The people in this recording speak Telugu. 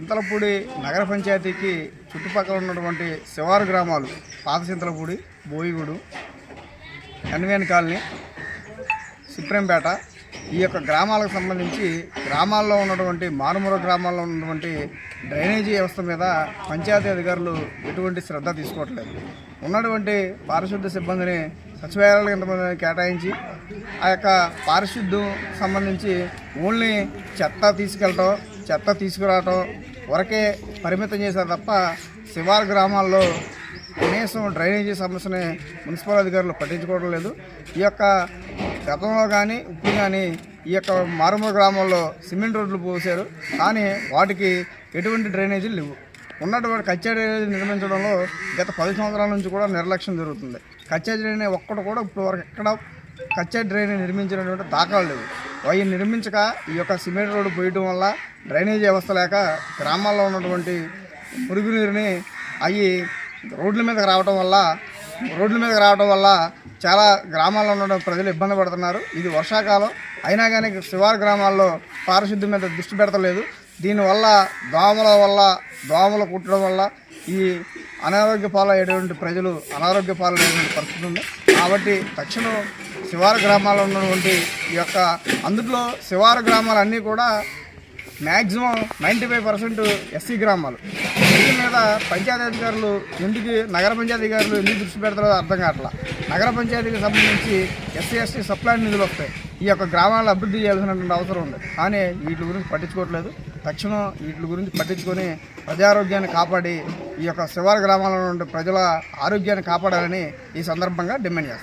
చింతలపూడి నగర పంచాయతీకి చుట్టుపక్కల ఉన్నటువంటి శివారు గ్రామాలు పాత చింతలపూడి బోయిగూడు ఎన్వేన్ కాలనీ సిప్రంపేట ఈ యొక్క గ్రామాలకు సంబంధించి గ్రామాల్లో ఉన్నటువంటి మారుమూల గ్రామాల్లో ఉన్నటువంటి డ్రైనేజీ వ్యవస్థ మీద పంచాయతీ అధికారులు ఎటువంటి శ్రద్ధ తీసుకోవట్లేదు. ఉన్నటువంటి పారిశుద్ధ సిబ్బందిని సచివాలయాలకు ఇంతమంది కేటాయించి ఆ యొక్క పారిశుద్ధం సంబంధించి ఓన్లీ చెత్త తీసుకెళ్ళటం చెత్త తీసుకురావటం వరకే పరిమితం చేశారు తప్ప శివారు గ్రామాల్లో కనీసం డ్రైనేజీ సమస్యని మున్సిపల్ అధికారులు పట్టించుకోవడం లేదు. ఈ యొక్క గతంలో కానీ ఇప్పుడు కానీ ఈ యొక్క మారుమూల గ్రామాల్లో సిమెంట్ రోడ్లు పోసారు కానీ వాటికి ఎటువంటి డ్రైనేజీలు లేవు. ఉన్నటువంటి కచ్చా డ్రైనేజీ నిర్మించడంలో గత పది సంవత్సరాల నుంచి కూడా నిర్లక్ష్యం జరుగుతుంది. కచ్చా డ్రైనేజ్ ఒక్కటి కూడా ఇప్పుడు వరకు ఎక్కడ కచ్చా డ్రైనేజ్ నిర్మించినటువంటి దాఖలు లేవు. అవి నిర్మించక ఈ యొక్క సిమెంట్ రోడ్డు పోయటం వల్ల డ్రైనేజీ వ్యవస్థ లేక గ్రామాల్లో ఉన్నటువంటి మురుగునీరుని అవి రోడ్ల మీదకి రావడం వల్ల రోడ్ల మీదకి రావడం వల్ల చాలా గ్రామాల్లో ఉన్న ప్రజలు ఇబ్బంది పడుతున్నారు. ఇది వర్షాకాలం. అయినా కానీ శివారు గ్రామాల్లో పారిశుద్ధ్యం మీద దృష్టి పెడతలేదు. దీనివల్ల దోమల వల్ల దోమలు కుట్టడం వల్ల ఈ అనారోగ్య పాలయ్యేటువంటి ప్రజలు అనారోగ్య పాలయ్యేటువంటి పరిస్థితి ఉంది. కాబట్టి తక్షణం శివారు గ్రామాల్లో ఉన్నటువంటి ఈ యొక్క అందులో శివారు గ్రామాలన్నీ కూడా maximum ninety five percent SC గ్రామాలు. దీని మీద పంచాయతీ అధికారులు ఎందుకు నగర పంచాయతీ అధికారులు ఎందుకు దృష్టి పెడతారో అర్థం కావట్లా. నగర పంచాయతీకి సంబంధించి ఎస్సీ ఎస్టీ సప్లై నిధులు వస్తాయి. ఈ యొక్క గ్రామాలను అభివృద్ధి చేయాల్సినటువంటి అవసరం ఉంది. కానీ వీటి గురించి పట్టించుకోవట్లేదు. తక్షణం వీటి గురించి పట్టించుకొని ప్రజారోగ్యాన్ని కాపాడి ఈ యొక్క శివారు గ్రామాలలో ఉండే ప్రజల ఆరోగ్యాన్ని కాపాడాలని ఈ సందర్భంగా డిమాండ్ చేస్తాం.